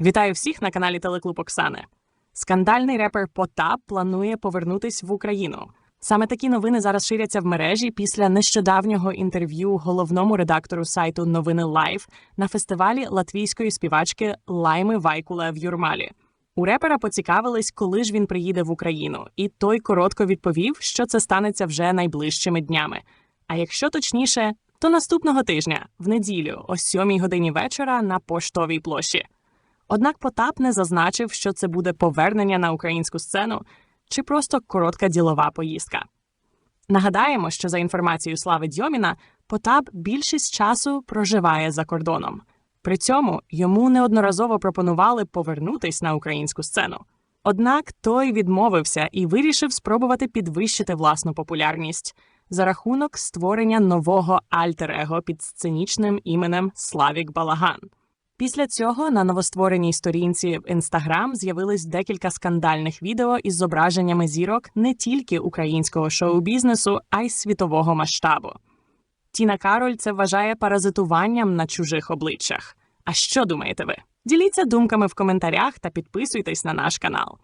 Вітаю всіх на каналі Телеклуб Оксани. Скандальний репер Потап планує повернутись в Україну. Саме такі новини зараз ширяться в мережі після нещодавнього інтерв'ю головному редактору сайту Новини Лайв на фестивалі латвійської співачки Лайми Вайкула в Юрмалі. У репера поцікавились, коли ж він приїде в Україну, і той коротко відповів, що це станеться вже найближчими днями. А якщо точніше, то наступного тижня, в неділю, о 7 годині вечора на поштовій площі. Однак Потап не зазначив, що це буде повернення на українську сцену чи просто коротка ділова поїздка. Нагадаємо, що за інформацією Слави Дьоміна, Потап більшість часу проживає за кордоном. При цьому йому неодноразово пропонували повернутись на українську сцену. Однак той відмовився і вирішив спробувати підвищити власну популярність за рахунок створення нового альтер-его під сценічним іменем Славік Балаган. Після цього на новоствореній сторінці в Інстаграм з'явились декілька скандальних відео із зображеннями зірок не тільки українського шоу-бізнесу, а й світового масштабу. Тіна Кароль це вважає паразитуванням на чужих обличчях. А що думаєте ви? Діліться думками в коментарях та підписуйтесь на наш канал.